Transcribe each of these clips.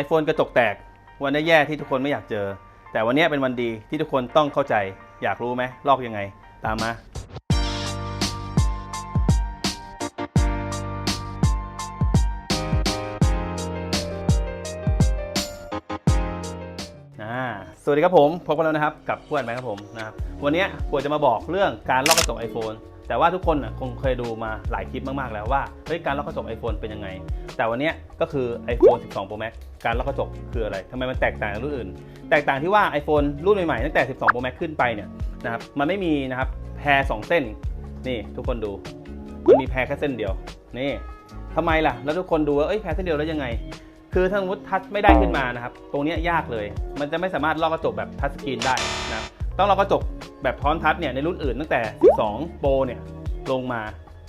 iPhone กระจกแตก วันนี้แย่ที่ทุกคนไม่อยากเจอ แต่วันนี้เป็นวันดีที่ทุกคนต้องเข้าใจ อยากรู้ไหมลอกยังไง ตามมาสวัสดีครับผมพบกันแล้วนะครับกับพวนไหมครับผมนะครับวันนี้ปวดจะมาบอกเรื่องการลอกกระจก iPhone แต่ว่าทุกคนนะคงเคยดูมาหลายคลิปมาก ๆ แล้วว่าเฮ้ยการลอกกระจก iPhone เป็นยังไง แต่วันนี้ก็คือ iPhone 12 Pro Max การลอกกระจกคืออะไรทำไมมันแตกต่างจากรุ่นอื่น แตกต่างที่ว่า iPhone รุ่นใหม่ๆตั้งแต่ 12 Pro Max ขึ้นไปเนี่ยนะครับมันไม่มีนะครับแพรสองเส้นนี่ทุกคนดูมันมีแพรแค่เส้นเดียวนี่ทำไมล่ะ แล้วทุกคนดูว่าเอ้ยแพรเส้นเดียวแล้วยังไง คือถ้าสมมติทัชไม่ได้ขึ้นมานะครับตรงนี้ยากเลย มันจะไม่สามารถลอกกระจกแบบทัชสกรีนได้นะครับต้องลอกกระจก แบบพร้อมทัชเนี่ยในรุ่นอื่นตั้งแต่ 12 Pro เนี่ยลงมา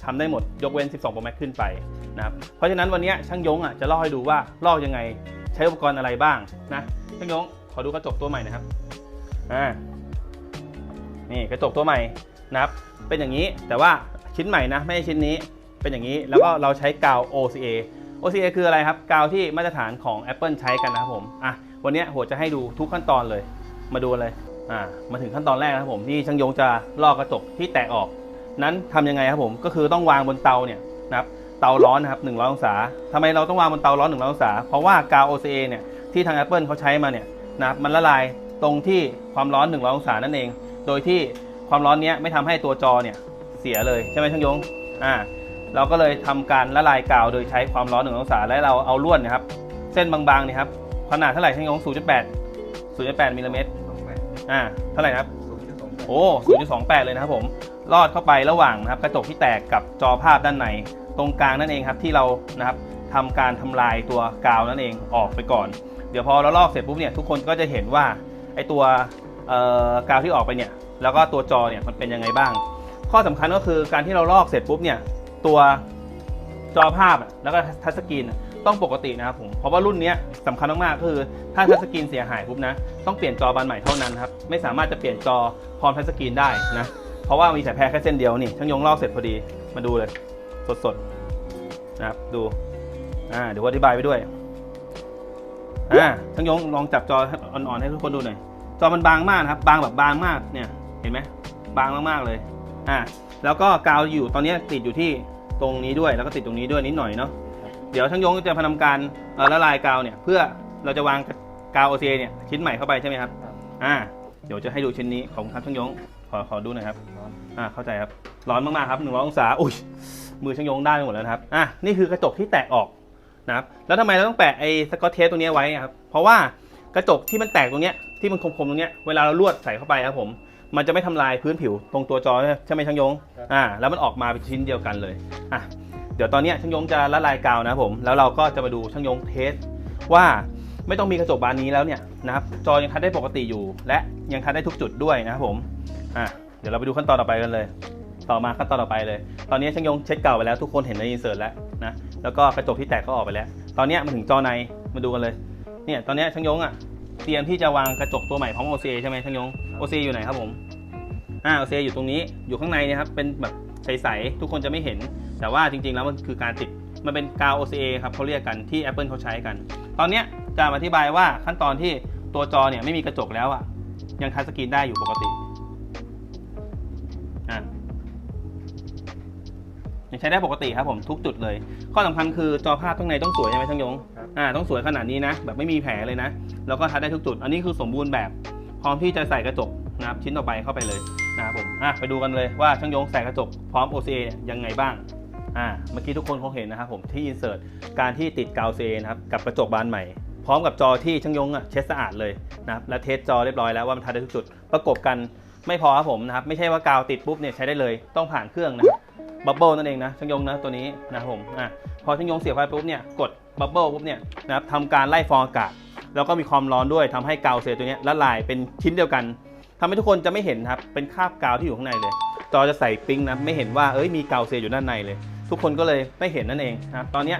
ทำได้หมดยกเว้น 12 Pro Max ขึ้นไปนะครับเพราะฉะนั้นวันนี้ช่างยงอะจะลอกให้ดูว่าลอกยังไงใช้อุปกรณ์อะไรบ้างนะช่างยงขอดูกระจกตัวใหม่นะครับอ่านี่กระจกตัวใหม่นะครับเป็นอย่างนี้แต่ว่าชิ้นใหม่นะไม่ใช่ชิ้นนี้เป็นอย่างนี้แล้วก็เราใช้กาว OCA OCA คืออะไรครับกาวที่มาตรฐานของ Apple ใช้กันนะครับผมอะวันนี้โหจะให้ดูทุกขั้นตอนเลยมาดูเลย อ่ามาถึงขั้นตอนแรกนะครับผมที่ช่างยงจะลอกกระจกที่แตกออก นั้นทำยังไงครับผมก็คือต้องวางบนเตาเนี่ยนะครับเตาร้อนนะครับ100องศาทำไมเราต้องวางบนเตาร้อน100องศาเพราะว่ากาว OCA เนี่ยที่ทาง Apple เขาใช้มาเนี่ยนะครับมันละลายตรงที่ความร้อน100องศานั่นเอง โดยที่ความร้อนเนี้ยไม่ทำให้ตัวจอเนี่ยเสียเลยใช่ไหมช่างยงอ่าเราก็เลยทำการละลายกาวโดยใช้ความร้อน1องศาและเราเอาลวดนะครับ เส้นบางๆเนี่ยครับขนาดเท่าไหร่ช่างยง0.8 0.8มิลลิเมตร อ่าเท่าไหร่นะครับโอ้0.28 เลยนะครับผมลอดเข้าไประหว่างนะครับกระจกที่แตกกับจอภาพด้านในตรงกลางนั่นเองครับที่เรานะครับทำการทำลายตัวกาวนั่นเองออกไปก่อน เดี๋ยวพอเราลอกเสร็จปุ๊บเนี่ยทุกคนก็จะเห็นว่าไอตัวเอ่อกาวที่ออกไปเนี่ยแล้วก็ตัวจอเนี่ยมันเป็นยังไงบ้าง ข้อสำคัญก็คือการที่เราลอกเสร็จปุ๊บเนี่ยตัวจอภาพแล้วก็ทัชสกรีน ต้องปกตินะครับผม เพราะว่ารุ่นนี้สำคัญมากๆคือ ถ้าทัชสกรีนเสียหายปุ๊บนะ ต้องเปลี่ยนจอบานใหม่เท่านั้นครับ ไม่สามารถจะเปลี่ยนจอพร้อมทัชสกรีนได้นะ เพราะว่ามีแต่แพรแค่เส้นเดียวนี่ ช่างยงลอกเสร็จพอดี มาดูเลย สดๆนะครับ ดู อ่า เดี๋ยวอธิบายไปด้วย อ่า ช่างยงลองจับจออ่อนๆให้ทุกคนดูหน่อย จอมันบางมากนะครับ บางแบบบางมาก เนี่ย เห็นไหม บางมากๆเลย อ่า แล้วก็กาวอยู่ ตอนนี้ติดอยู่ที่ตรงนี้ด้วย แล้วก็ติดตรงนี้ด้วยนิดหน่อยเนาะ เดี๋ยวช่างยงจะพทำการเอ่อละลายกาวเนี่ยเพื่อเราจะวางกาว OCA เนี่ยชิ้นใหม่เข้าไปใช่ไหมครับอ่าเดี๋ยวจะให้ดูชิ้นนี้ของครับช่างยงขอขอดูหน่อยครับอ่าเข้าใจครับร้อนมากๆครับหนึ่งร้อยองศาอุ้ยมือช่างยงได้ไปหมดแล้วนะครับอะนี่คือกระจกที่แตกออกนะครับแล้วทำไมเราต้องแปะไอ้สกอตเทปตรงเนี้ยไว้ครับเพราะว่ากระจกที่มันแตกตรงเนี้ยที่มันคมๆตรงเนี้ยเวลาเราลวดใส่เข้าไปครับผมมันจะไม่ทำลายพื้นผิวตรงตัวจอใช่ไหมช่างยงครับอ่าแล้วมันออกมาเป็นชิ้นเดียวกันเลยอะ เดี๋ยวตอนนี้ช่างยงจะละลายกาวนะผม แล้วเราก็จะมาดูช่างยงเทสว่าไม่ต้องมีกระจกบานนี้แล้วเนี่ยนะครับจอยังทัดได้ปกติอยู่ และยังทัดได้ทุกจุดด้วยนะครับผมอะเดี๋ยวเราไปดูขั้นตอนต่อไปกันเลย ต่อมาขั้นตอนต่อไปเลย ตอนนี้ช่างยงเช็ดเก่าไปแล้วทุกคนเห็นในอินเสิร์ตแล้วนะแล้วก็กระจกที่แตกก็ออกไปแล้ว ตอนนี้มาถึงจอในมาดูกันเลยเนี่ยตอนนี้ช่างยงอะเตรียมที่จะวางกระจกตัวใหม่ของ OCA ใช่ไหมช่างยง OCA อยู่ไหนครับผมอ่า OCA อยู่ตรงนี้อยู่ข้างในนะครับเป็นแบบ ใสๆทุกคนจะไม่เห็น แต่ว่าจริงๆแล้วมันคือการติดมันเป็นกาว OCA ครับเขาเรียกกันที่ Apple เขาใช้กัน ตอนเนี้ยจะมาอธิบายว่าขั้นตอนที่ตัวจอเนี่ยไม่มีกระจกแล้วอะยังทัชสกรีนได้อยู่ปกติอะยังใช้ได้ปกติครับผมทุกจุดเลย ข้อสำคัญคือจอภาพข้างในต้องสวยใช่ไหมช่างยงครับอ่าต้องสวยขนาดนี้นะ แบบไม่มีแผลเลยนะ แล้วก็ทัดได้ทุกจุด อันนี้คือสมบูรณ์แบบ พร้อมที่จะใส่กระจกนะครับชิ้นต่อไปเข้าไปเลย นะครับผมอะไปดูกันเลยว่าช่างยงใส่กระจกพร้อม OCA เนี่ยยังไงบ้างอ่าเมื่อกี้ทุกคนคงเห็นนะครับผมที่อินเสิร์ตการที่ติดกาว OCA นะครับกับกระจกบานใหม่พร้อมกับจอที่ช่างยงอะเช็ดสะอาดเลยนะครับและเทสจอเรียบร้อยแล้วว่ามันทัดได้ทุกจุดประกบกันไม่พอครับผมนะครับไม่ใช่ว่ากาวติดปุ๊บเนี่ยใช้ได้เลยต้องผ่านเครื่องนะบับเบิลนั่นเองนะช่างยงนะตัวนี้นะครับผมอะพอช่างยงเสียบไฟปุ๊บเนี่ยกดบับเบิลปุ๊บเนี่ยนะครับทำการไล่ฟองอากาศ แล้วก็มีความร้อนด้วยทำให้กาวเซลตัวนี้ละลายเป็นชิ้นเดียวกัน ทำให้ทุกคนจะไม่เห็นครับ เป็นคราบกาวที่อยู่ข้างในเลย จอจะใส่ปิ๊งนะ ไม่เห็นว่า เอ้ย มีกาวเซลล์อยู่ด้านในเลย ทุกคนก็เลยไม่เห็นนั่นเองนะ ตอนนี้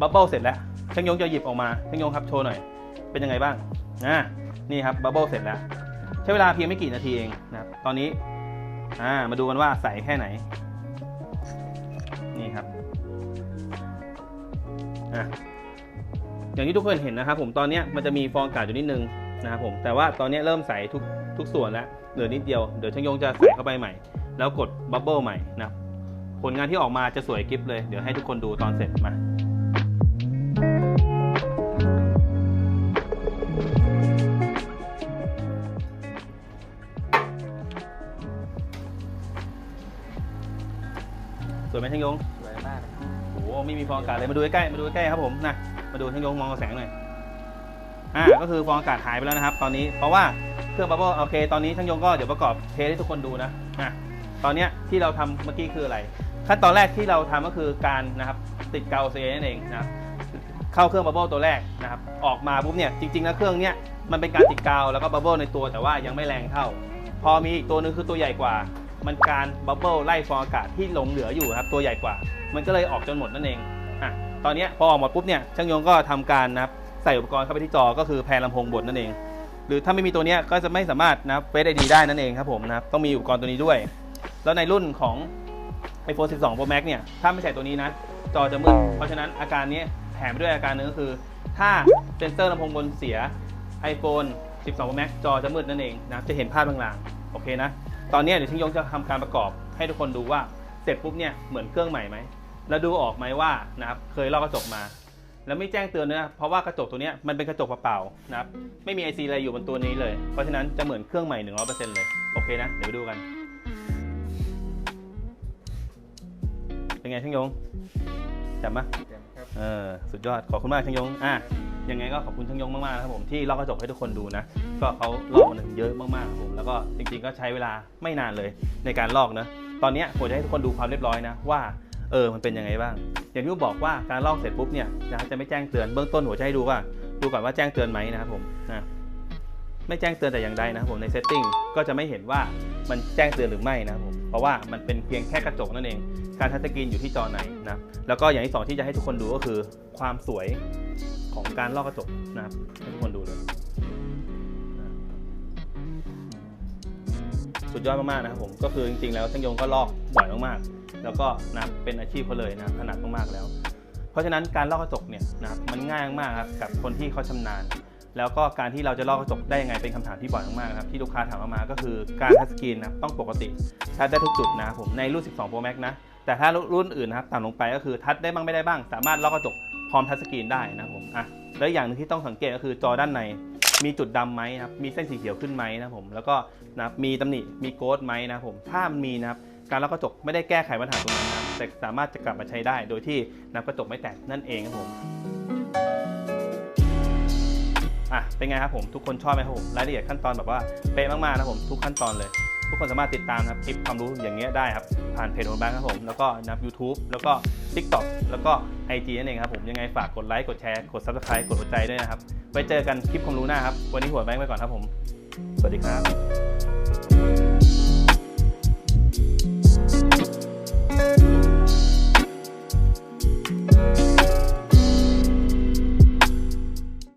บับเบิ้ลเสร็จแล้วช่างยงจะหยิบออกมาช่างยงครับโชว์หน่อย เป็นยังไงบ้างอ่านี่ครับบับเบิ้ลเสร็จแล้ว ใช้เวลาเพียงไม่กี่นาทีเองนะครับ ตอนนี้ อ่า มาดูกันว่าใส่แค่ไหน นี่ครับอะอย่างที่ทุกคนเห็นนะครับผม ตอนนี้มันจะมีฟองอากาศอยู่นิดนึงนะครับผม แต่ว่าตอนนี้เริ่มใสทุก ทุกส่วนแล้วเหลือนิดเดียวเดี๋ยวช่างยงจะใส่เข้าไปใหม่ แล้วกดบับเบิลใหม่นะครับผลงานที่ออกมาจะสวยกริฟเลย เดี๋ยวให้ทุกคนดูตอนเสร็จมาสวยไหมช่างยงสวยมากเลยโอ้โหไม่มีฟองอากาศเลยมาดูใกล้ๆมาดูใกล้ๆครับผมนะมาดูช่างยงมองกระแสงหน่อยอ่าก็คือฟองอากาศหายไปแล้วนะครับ ตอนนี้เพราะว่า เครื่องบับเบิ้ลโอเค ตอนนี้ช่างยงก็เดี๋ยวประกอบเทสให้ทุกคนดูนะอะตอนเนี้ยที่เราทำเมื่อกี้คืออะไร ขั้นตอนแรกที่เราทำก็คือการนะครับติดเกาเซนั่นเองนะเข้าเครื่องบับเบิ้ลตัวแรกนะครับออกมาปุ๊บเนี่ยจริงๆแล้วเครื่องเนี้ยมันเป็นการติดกาวแล้วก็บับเบิ้ลในตัวแต่ว่ายังไม่แรงเท่า พอมีอีกตัวหนึงคือตัวใหญ่กว่า มันการบับเบิ้ลไล่ฟองอากาศที่หลงเหลืออยู่ครับตัวใหญ่กว่า มันก็เลยออกจนหมดนั่นเองอะตอนนี้พอออกหมดปุ๊บเนี่ยช่างยงก็ทำการนะครับใส่อุปกรณ์เข้าไปที่จอก็คือแพนลำโพงบดนั่นเอง หรือถ้าไม่มีตัวนี้ก็จะไม่สามารถนะเฟซไอดีได้นั่นเองครับผมนะครับต้องมีอุปกรณ์ตัวนี้ด้วย แล้วในรุ่นของ iPhone 12 Pro Max เนี่ย ถ้าไม่ใส่ตัวนี้นะ จอจะมืด เพราะฉะนั้นอาการนี้แถมไปด้วยอาการนึงก็คือ ถ้าเซนเซอร์ลำโพงบนเสีย iPhone 12 Pro Max จอจะมืดนั่นเองนะ จะเห็นภาพลางๆ โอเคนะ ตอนนี้เดี๋ยวช่างยงจะทำการประกอบให้ทุกคนดูว่าเสร็จปุ๊บเนี่ยเหมือนเครื่องใหม่ไหม แล้วดูออกไหมว่านะครับเคยลอกกระจกมา แล้วไม่แจ้งเตือนด้วยนะเพราะว่ากระจกตัวเนี้ยมันเป็นกระจกเปล่าๆนะครับไม่มี IC อะไรอยู่บนตัวนี้เลย เพราะฉะนั้นจะเหมือนเครื่องใหม่ 100%เลยโอเคนะ เดี๋ยวไปดูกัน เป็นไงช่างยงจำปะเต็มครับเออสุดยอดขอบคุณมากช่างยงอะยังไงก็ขอบคุณช่างยงมากๆนะครับผมที่ลอกกระจกให้ทุกคนดูนะ ก็เขาลอกมาเยอะมากๆครับผมแล้วก็จริงๆก็ใช้เวลาไม่นานเลยในการลอกนะตอนเนี้ยผมจะให้ทุกคนดูความเรียบร้อยนะว่า เออมันเป็นยังไงบ้าง อย่างที่ผมบอกว่าการลอกเสร็จปุ๊บเนี่ยนะจะไม่แจ้งเตือนเบื้องต้นผมจะให้ดูว่าดูก่อนว่าแจ้งเตือนไหมนะครับผมนะไม่แจ้งเตือนแต่อย่างใดนะครับผมในเซตติ้งก็จะไม่เห็นว่ามันแจ้งเตือนหรือไม่นะครับผมเพราะว่ามันเป็นเพียงแค่กระจกนั่นเอง การทัชสกรีนอยู่ที่จอไหนนะแล้วก็อย่างที่สองที่จะให้ทุกคนดูก็คือ ความสวยของการลอกกระจกนะครับให้ทุกคนดูเลยสุดยอดมากๆนะครับผมก็คือจริงๆแล้วช่างยงก็ลอก มากๆ แล้วก็นะเป็นอาชีพเขาเลยนะถนัดมากๆแล้ว เพราะฉะนั้นการลอกกระจกเนี่ยนะมันง่ายมากครับกับคนที่เขาชำนาญ แล้วก็การที่เราจะลอกกระจกได้ยังไงเป็นคำถามที่บ่อยมากๆนะครับที่ลูกค้าถามมาก็คือการทัชสกรีนนะต้องปกติทัชได้ทุกจุดนะผมในรุ่น 12 Pro Max นะแต่ถ้ารุ่นอื่นนะครับต่ำลงไปก็คือทัชได้บ้างไม่ได้บ้าง สามารถลอกกระจกพร้อมทัชสกรีนได้นะผมอะแล้วอย่างหนึงที่ต้องสังเกตก็คือจอด้านในมีจุดดำไหมครับ มีเส้นสีเขียวขึ้นไหมนะผม แล้วก็นะมีตำหนิ มีโกดไหมนะผม ถ้ามันมีนะครับ การลอกกระจกไม่ได้แก้ไขปัญหาตรงนั้นนะแต่สามารถจะกลับมาใช้ได้ โดยที่นะครับกระจกไม่แตกนั่นเองครับผมอะเป็นไงครับผมทุกคนชอบไหมครับผมรายละเอียดขั้นตอนแบบว่าเป๊ะมากๆนะครับผมทุกขั้นตอนเลย ทุกคนสามารถติดตามครับคลิปความรู้อย่างเงี้ยได้ครับผ่านเพจของบ้านครับผมแล้วก็นับ YouTube แล้วก็ TikTok แล้วก็ IG นั่นเองครับผมยังไงฝากกดไลค์กดแชร์กด Subscribe กดหัวใจด้วยนะครับไว้เจอกันคลิปความรู้หน้าครับวันนี้หัวแบงค์ไปก่อนครับผม สวัสดีครับ